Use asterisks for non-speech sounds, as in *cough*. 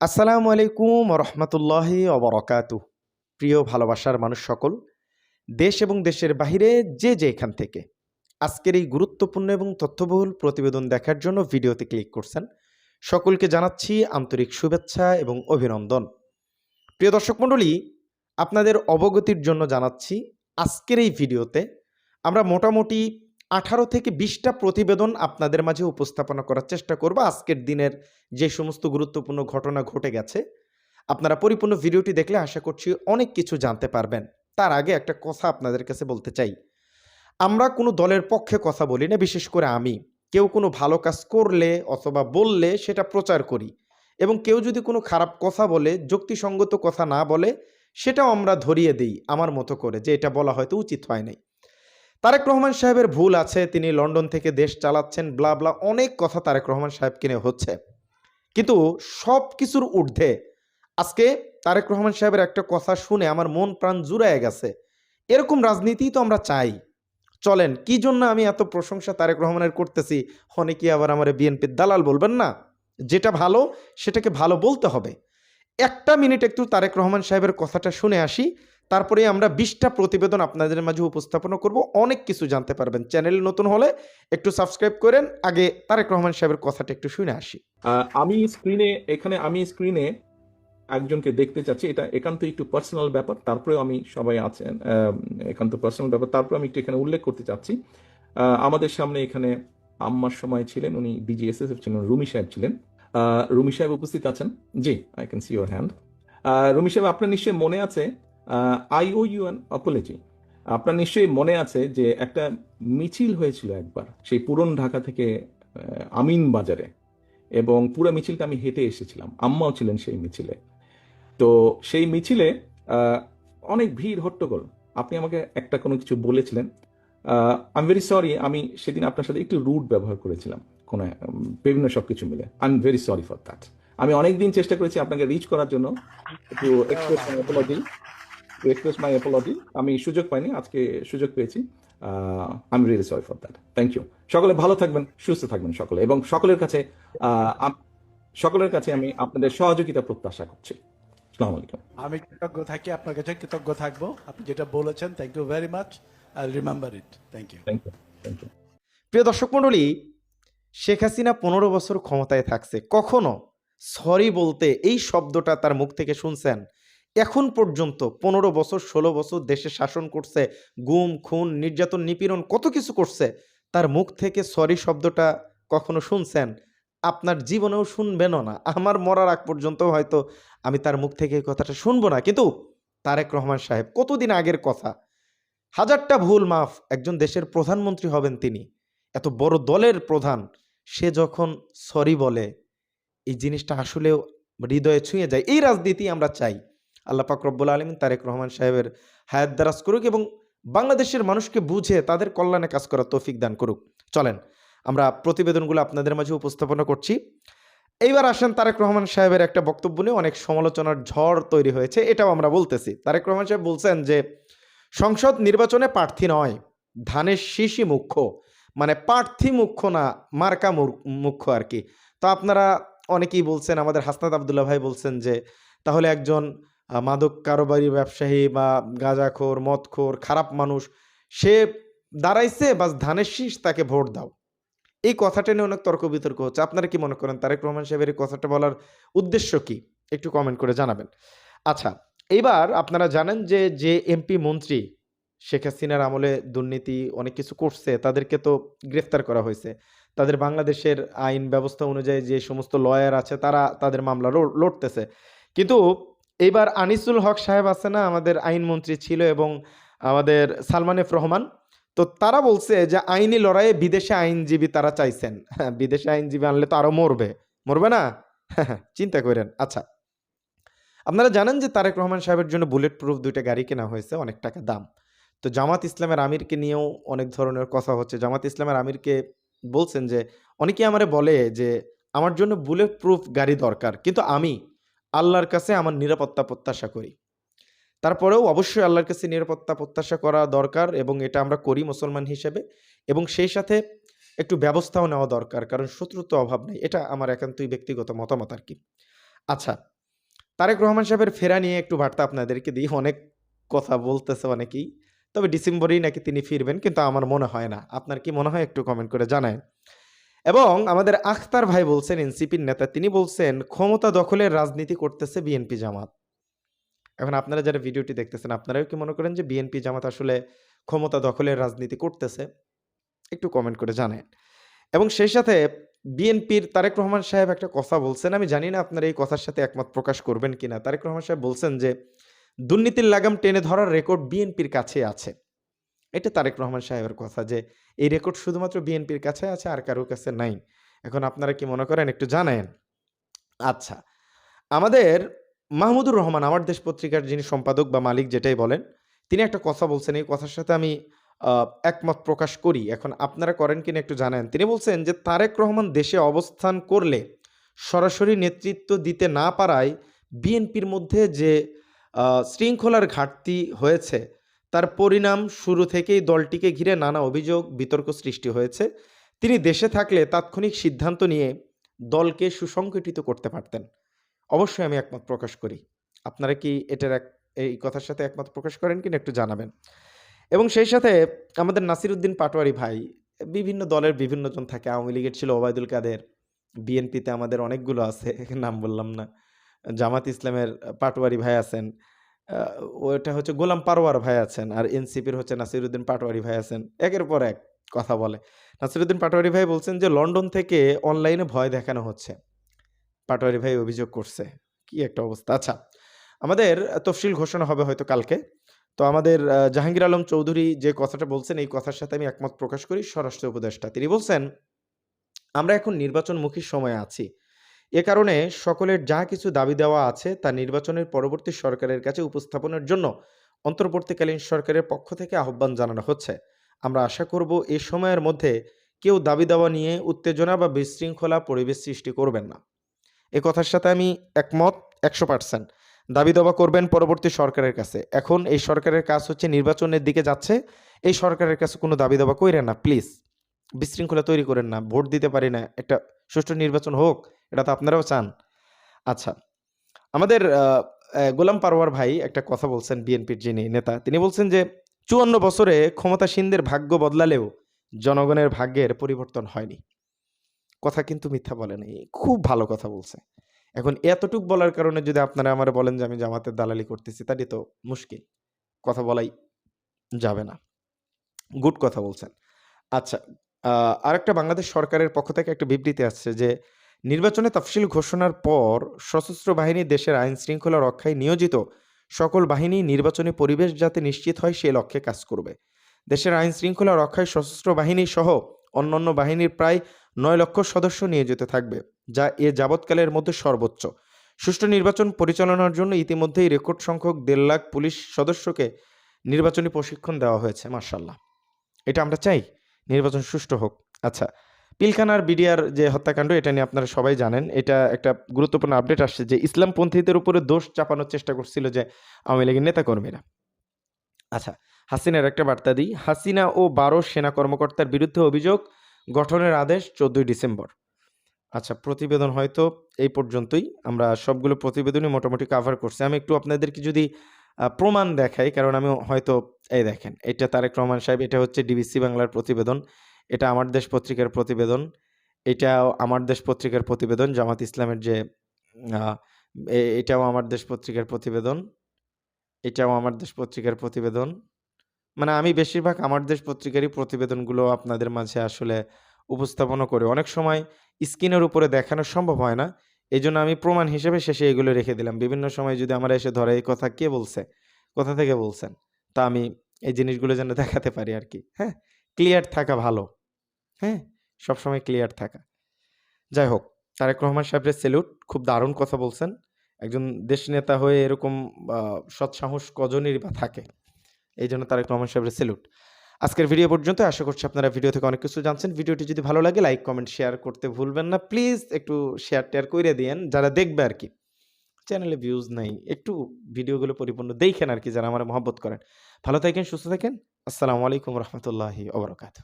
আসসালামু আলাইকুম রহমতুল্লাহি অবরকাতু প্রিয় ভালোবাসার মানুষ সকল, দেশ এবং দেশের বাহিরে যে যে এখান থেকে আজকের এই গুরুত্বপূর্ণ এবং তথ্যবহুল প্রতিবেদন দেখার জন্য ভিডিওতে ক্লিক করছেন, সকলকে জানাচ্ছি আন্তরিক শুভেচ্ছা এবং অভিনন্দন। প্রিয় দর্শক মণ্ডলী, আপনাদের অবগতির জন্য জানাচ্ছি, আজকের এই ভিডিওতে আমরা মোটামুটি আঠারো থেকে বিশটা প্রতিবেদন আপনাদের মাঝে উপস্থাপনা করার চেষ্টা করব। আজকের দিনের যে সমস্ত গুরুত্বপূর্ণ ঘটনা ঘটে গেছে, আপনারা পরিপূর্ণ ভিডিওটি দেখলে আশা করছি অনেক কিছু জানতে পারবেন। তার আগে একটা কথা আপনাদের কাছে বলতে চাই। আমরা কোনো দলের পক্ষে কথা বলি না, বিশেষ করে আমি। কেউ কোনো ভালো কাজ করলে অথবা বললে সেটা প্রচার করি এবং কেউ যদি কোনো খারাপ কথা বলে, যুক্তিসঙ্গত কথা না বলে, সেটাও আমরা ধরিয়ে দিই আমার মতো করে, যে এটা বলা হয়তো উচিত হয় নাই। তারেক রহমান সাহেবের ভুল আছে, তিনি লন্ডন থেকে দেশ চালাচ্ছেন, ব্লা ব্লা অনেক কথা তারেক রহমান সাহেবকে নিয়ে হচ্ছে। কিন্তু সব কিছুর ঊর্ধ্বে আজকে তারেক রহমান সাহেবের একটা কথা শুনে আমার মন প্রাণ জুড়ায় গেছে। এরকম রাজনীতি তো আমরা চাই। চলেন, কি জন্য আমি এত প্রশংসা তারেক রহমানের করতেছি? অনেকে আবার আমার বিএনপির দালাল বলবেন না? যেটা ভালো, সেটাকে ভালো বলতে হবে। একটা মিনিট একটু তারেক রহমান সাহেবের কথাটা শুনে আসি। তারপরে আমরা বিশটা প্রতিবেদন আপনাদের মাঝে উপস্থাপনা করব। অনেক কিছু জানতে পারবেন। চ্যানেল নতুন হলে একটু সাবস্ক্রাইব করেন। আগে তারেক রহমান সাহেবের কথাটা একটু শুনে আসি। আমি স্ক্রিনে, এখানে আমি স্ক্রিনে একজনকে দেখতে চাচ্ছি। এটা একান্ত একটু পার্সোনাল ব্যাপার। তারপরে আমি সবাই আছেন একান্ত পার্সোনাল ব্যাপার। তারপরে আমি একটু এখানে উল্লেখ করতে চাচ্ছি। আমাদের সামনে এখানে আম্মার সময় ছিলেন, উনি ডিজিএসএসএফ ছিলেন রুমি সাহেব ছিলেন। রুমি সাহেব উপস্থিত আছেন? জি I can see your hand Rumi সাহেব, আপনার নিশ্চয়ই মনে আছে I owe you an apology আপনার নিশ্চয়ই মনে আছে যে একটা মিছিল হয়েছিল একবার, সেই পুরন ঢাকা থেকে আমিন বাজারে। এবং পুরো মিছিলটা আমি হেঁটে এসেছিলাম, আম্মাও ছিলেন সেই মিছিলে। তো সেই মিছিলে অনেক ভিড়, হট্টগোল। আপনি আমাকে একটা কোনো কিছু বলেছিলেন। আই এম ভেরি সরি আমি সেদিন আপনার সাথে একটু রুট ব্যবহার করেছিলাম, কোনো, বিভিন্ন সব কিছু মিলে। I am very sorry for that আমি অনেক দিন চেষ্টা করেছি আপনাকে রিচ করার জন্য, একটু express to express my apology আমি সুযোগ পাইনি আজকে সুযোগ পেয়েছি। I am really sorry for that thank you সকলে ভালো থাকবেন সুস্থ থাকবেন সকলে। এবং সকলের কাছে সকলের কাছে আমি আপনাদের সহযোগিতা প্রত্যাশা করছি। আসসালামু আলাইকুম। আমি কৃতজ্ঞ থাকি আপনার কাছে কৃতজ্ঞ থাকব। আপনি যেটা বলেছেন thank you very much I remember it thank you thank you thank you প্রিয় দর্শক মণ্ডলী শেখ হাসিনা পনেরো বছর ক্ষমতায় থাকছে। কখনো সরি বলতে এই শব্দটা তার মুখ থেকে শুনছেন? এখন পর্যন্ত পনেরো বছর, ষোলো বছর দেশে শাসন করছে, গুম, খুন, নির্যাতন, নিপীড়ন কত কিছু করছে, তার মুখ থেকে সরি শব্দটা কখনো শুনছেন? আপনার জীবনেও শুনবেনও না। আমার মরার আগ পর্যন্ত হয়তো আমি তার মুখ থেকে এই কথাটা শুনব না। কিন্তু তারেক রহমান সাহেব, কতদিন আগের কথা? হাজারটা ভুল মাফ, একজন দেশের প্রধানমন্ত্রী হবেন তিনি। এত বড় দলের প্রধান, সে যখন সরি বলে, এই জিনিসটা আসলেও হৃদয়ে ছুঁয়ে যায়। এই রাজনীতি আমরা চাই। আল্লাহ রব্বুল আলমিন তারেক রহমান সাহেবের হায়াত দারাজ করুক এবং বাংলাদেশের মানুষকে বুঝে তাদের কল্যাণে কাজ করার তৌফিক দান করুক। চলেন, আমরা প্রতিবেদনগুলো আপনাদের মাঝে উপস্থাপনা করছি। এইবার আসেন তারেক রহমান সাহেবের একটা বক্তব্য নিয়ে, অনেক সমালোচনার ঝড় তৈরি হয়েছে, এটাও আমরা বলতেছি। তারেক রহমান সাহেব বলছেন যে, সংসদ নির্বাচনে প্রার্থী নয়, ধানের শীষই মুখ্য। মানে প্রার্থী মুখ্য না, মার্কা মুর- মুখ্য আর কি। তো আপনারা অনেকেই বলছেন, আমাদের হাসনাত আবদুল্লাহ ভাই বলছেন যে, তাহলে একজন মাদক কারোবারি ব্যবসায়ী বা গাঁজাখোর, মদখোর, খারাপ মানুষ, সে দাঁড়াইছে বা ধানের শীষ তাকে ভোট দাও। এই কথাটা নিয়ে অনেক তর্ক বিতর্ক হচ্ছে। আপনারা কি মনে করেন তারেক রহমান সাহেবের এই কথাটা বলার উদ্দেশ্য কি? একটু কমেন্ট করে জানাবেন। আচ্ছা এইবার আপনারা জানেন যে যে এমপি মন্ত্রী শেখ হাসিনার আমলে দুর্নীতি, অনেক কিছু করছে, তাদেরকে তো গ্রেফতার করা হয়েছে। তাদের বাংলাদেশের আইন ব্যবস্থা অনুযায়ী যে সমস্ত লয়ার আছে, তারা তাদের মামলা লড়তেছে। কিন্তু এইবার আনিসুল হক সাহেব আছে না, আমাদের আইনমন্ত্রী ছিল এবং আমাদের সালমান এফ রহমান। তো তারা বলছে যে আইনি লড়াইয়ে বিদেশে আইনজীবী তারা চাইছেন। হ্যাঁ বিদেশে আইনজীবী আনলে তো আরও মরবে। মরবে না? *laughs* চিন্তা করেন। আচ্ছা আপনারা জানেন যে তারেক রহমান সাহেবের জন্য বুলেট প্রুফ দুইটা গাড়ি কেনা হয়েছে, অনেক টাকা দাম। তো জামাত ইসলামের আমিরকে নিয়েও অনেক ধরনের কথা হচ্ছে। জামাত ইসলামের আমিরকে বলছেন যে অনেকে আমারে বলে যে, আমার জন্য বুলেট প্রুফ গাড়ি দরকার, কিন্তু আমি আল্লাহর কাছে আমার নিরাপত্তা প্রত্যাশা করি। তারপরেও অবশ্যই আল্লাহর কাছে নিরাপত্তা প্রত্যাশা করা দরকার এবং এটা আমরা করি মুসলমান হিসেবে এবং সেই সাথে একটু ব্যবস্থাও নেওয়া দরকার, কারণ শত্রুত্ব অভাব নেই। এটা আমার একান্তই ব্যক্তিগত মতামত আর কি। আচ্ছা তারেক রহমান সাহেবের ফেরা নিয়ে একটু বার্তা আপনাদেরকে দিই। অনেক কথা বলতেছে অনেকেই, তবে ডিসেম্বরেই নাকি তিনি ফিরবেন, কিন্তু আমার মনে হয় না। আপনার কি মনে হয় একটু কমেন্ট করে জানায় এবং আমাদের আখতার ভাই বলছেন, এনসিপির নেতা, তিনি বলছেন, ক্ষমতা দখলের রাজনীতি করতেছে বিএনপি জামাত। এখন আপনারা যারা ভিডিওটি দেখতেছেন, আপনারাও কি মনে করেন যে বিএনপি জামাত আসলে ক্ষমতা দখলের রাজনীতি করতেছে? একটু কমেন্ট করে জানেন এবং সেই সাথে বিএনপির তারেক রহমান সাহেব একটা কথা বলছেন, আমি জানি না আপনারা এই কথার সাথে একমত প্রকাশ করবেন কিনা। তারেক রহমান সাহেব বলছেন যে, দুর্নীতির লাগাম টেনে ধরার রেকর্ড বিএনপির কাছে আছে। এটা তারেক রহমান সাহেবের কথা যে, এই রেকর্ড শুধুমাত্র বিএনপির কাছে আছে, আর কারোর কাছে নাই। এখন আপনারা কি মনে করেন, একটু জানেন? আচ্ছা আমাদের মাহমুদুর রহমান, আমার দেশ পত্রিকার যিনি সম্পাদক বা মালিক যেটাই বলেন, তিনি একটা কথা বলছেন, এই কথার সাথে আমি একমত প্রকাশ করি। এখন আপনারা করেন কিনা একটু জানেন? তিনি বলছেন যে, তারেক রহমান দেশে অবস্থান করলে সরাসরি নেতৃত্ব দিতে না পারায় বিএনপির মধ্যে যে শৃঙ্খলার ঘাটতি হয়েছে তার পরিণাম শুরু থেকেই দলটিকে ঘিরে নানা অভিযোগ, বিতর্ক সৃষ্টি হয়েছে। তিনি দেশে থাকলে তাৎক্ষণিক সিদ্ধান্ত নিয়ে দলকে সুসংগঠিত করতে পারতেন। অবশ্যই আমি একমত প্রকাশ করি। আপনারা কি এটার এক, এই কথার সাথে একমত প্রকাশ করেন কিনা একটু জানাবেন। এবং সেই সাথে আমাদের নাসিরুদ্দিন পাটোয়ারি ভাই, বিভিন্ন দলের বিভিন্ন জন থাকে। আওয়ামী লীগের ছিল ওবায়দুল কাদের। বিএনপিতে আমাদের অনেকগুলো আছে, নাম বললাম না। জামাত ইসলামের পাটোয়ারি ভাই আছেন। ওটা হচ্ছে গোলাম পারোয়ার ভাই আছেন আর এনসিপির হচ্ছে নাসিরুদ্দিন পাটোয়ারি ভাই আছেন। একের পর এক কথা বলে। নাসিরুদ্দিন পাটোয়ারি ভাই বলছেন যে, লন্ডন থেকে অনলাইনে ভয় দেখানো হচ্ছে। পাটোয়ারি ভাই অভিযোগ করছে। কি একটা অবস্থা। আচ্ছা আমাদের তফসিল ঘোষণা হবে হয়তো কালকে। তো আমাদের জাহাঙ্গীর আলম চৌধুরী যে কথাটা বলছেন, এই কথার সাথে আমি একমত প্রকাশ করি। স্বরাষ্ট্র উপদেষ্টা। তিনি বলছেন, আমরা এখন নির্বাচনমুখী সময়ে আছি। এ কারণে সকলের যা কিছু দাবি দেওয়া আছে তা নির্বাচনের পরবর্তী সরকারের কাছে উপস্থাপনের জন্য অন্তর্বর্তীকালীন সরকারের পক্ষ থেকে আহ্বান জানানো হচ্ছে। আমরা আশা করব এ সময়ের মধ্যে কেউ দাবি দেওয়া নিয়ে উত্তেজনা বা বিশৃঙ্খলা পরিবেশ সৃষ্টি করবেন না। এ কথার সাথে আমি একমত একশো পার্সেন্ট। দাবি দাবা করবেন পরবর্তী সরকারের কাছে। এখন এই সরকারের কাজ হচ্ছে নির্বাচনের দিকে যাচ্ছে। এই সরকারের কাছে কোনো দাবি দাবা কইরেন না, প্লিজ। বিশৃঙ্খলা তৈরি করেন না, ভোট দিতে পারি না, একটা সুষ্ঠু নির্বাচন হোক, এটা তো আপনারাও চান। আচ্ছা আমাদের গোলাম পারওয়ার ভাই একটা কথা বলছেন বিএনপির যিনি নেতা, তিনি বলছেন যে, চুয়ান্ন বছরে ক্ষমতাসীনদের ভাগ্য বদলালেও জনগণের ভাগ্যের পরিবর্তন হয়নি। কথা কিন্তু মিথ্যা বলে নাই, খুব ভালো কথা বলছে। এখন এতটুক বলার কারণে যদি আপনারা আমার বলেন যে, আমি জামাতের দালালি করতেছি, তাহলে তো মুশকিল, কথা বলাই যাবে না। গুড কথা বলছেন। আচ্ছা আরেকটা বাংলাদেশ সরকারের পক্ষ থেকে একটা বিবৃতি আসছে যে, নির্বাচনে তফসিল ঘোষণার পর সশস্ত্র বাহিনী দেশের আইন শৃঙ্খলা রক্ষায় নিয়োজিত সকল বাহিনী নির্বাচনী পরিবেশ যাতে নিশ্চিত হয় সে লক্ষ্যে কাজ করবে। দেশের আইন শৃঙ্খলা রক্ষায় সশস্ত্র বাহিনী সহ অন্যান্য বাহিনীর প্রায় নয় লক্ষ সদস্য নিয়োজিত থাকবে, যা এ যাবৎকালের মধ্যে সর্বোচ্চ। সুষ্ঠু নির্বাচন পরিচালনার জন্য ইতিমধ্যেই রেকর্ড সংখ্যক দেড় লাখ পুলিশ সদস্যকে নির্বাচনী প্রশিক্ষণ দেওয়া হয়েছে মার্শাল্লাহ এটা আমরা চাই নির্বাচন সুষ্ঠু হোক। আচ্ছা পিলখানার বিডিআর যে হত্যাকাণ্ড, এটা নিয়ে আপনারা সবাই জানেন। এটা একটা গুরুত্বপূর্ণ আপডেট আসছে যে ইসলামপন্থীদের উপরে দোষ চাপানোর চেষ্টা করছিল যে আওয়ামী লীগের নেতাকর্মীরা। আচ্ছা হাসিনার একটা বার্তা দিই। হাসিনা ও বারো সেনা কর্মকর্তার বিরুদ্ধে অভিযোগ, গঠনের আদেশ চোদ্দই ডিসেম্বর। আচ্ছা প্রতিবেদন হয়তো এই পর্যন্তই। আমরা সবগুলো প্রতিবেদনই মোটামুটি কাভার করছি। আমি একটু আপনাদেরকে যদি প্রমাণ দেখাই, কারণ আমি হয়তো, এই দেখেন, এটা তারেক রহমান সাহেব, এটা হচ্ছে ডিবিসি বাংলার প্রতিবেদন, এটা আমার দেশ পত্রিকার প্রতিবেদন, এটাও আমার দেশ পত্রিকার প্রতিবেদন, জামাত ইসলামের যে এটাও আমার দেশ পত্রিকার প্রতিবেদন, এটাও আমার দেশ পত্রিকার প্রতিবেদন মানে আমি বেশিরভাগ আমার দেশ পত্রিকারই প্রতিবেদনগুলো আপনাদের মাঝে আসলে উপস্থাপনা করে। অনেক সময় স্ক্রিনের উপরে দেখানো সম্ভব হয় না এই জন্য আমি প্রমাণ হিসেবে শেষে এগুলো রেখে দিলাম। বিভিন্ন সময় যদি আমরা এসে ধরে, এই কথা কে বলছে? কোথা থেকে বলছেন? তা আমি এই জিনিসগুলো যেন দেখাতে পারি আর কি। হ্যাঁ? ক্লিয়ার থাকা ভালো। হ্যাঁ? সবসময় ক্লিয়ার থাকা। যাই হোক, তারেক রহমান সাহেবের সেলুট খুব দারুণ কথা বলছেন। একজন দেশ নেতা হয়ে এরকম সৎসাহস কজনেরই বা থাকে। এই জন্য তারেক রহমান সাহেবের সেলুট আজকের ভিডিও পর্যন্ত, আশা করছি আপনারা ভিডিও থেকে অনেক কিছু জানছেন। ভিডিওটি যদি ভালো লাগে লাইক কমেন্ট শেয়ার করতে ভুলবেন না। প্লিজ একটু শেয়ার টেয়ার করে দিয়েন, যারা দেখবে আর কি। চ্যানেলে ভিউজ নাই, একটু ভিডিওগুলো পরিপূর্ণ দেখেন আর কি, যারা আমার মহব্বত করেন। ভালো থাকেন, সুস্থ থাকেন। আসসালামু আলাইকুম রহমতুল্লাহি ওবরাকাতু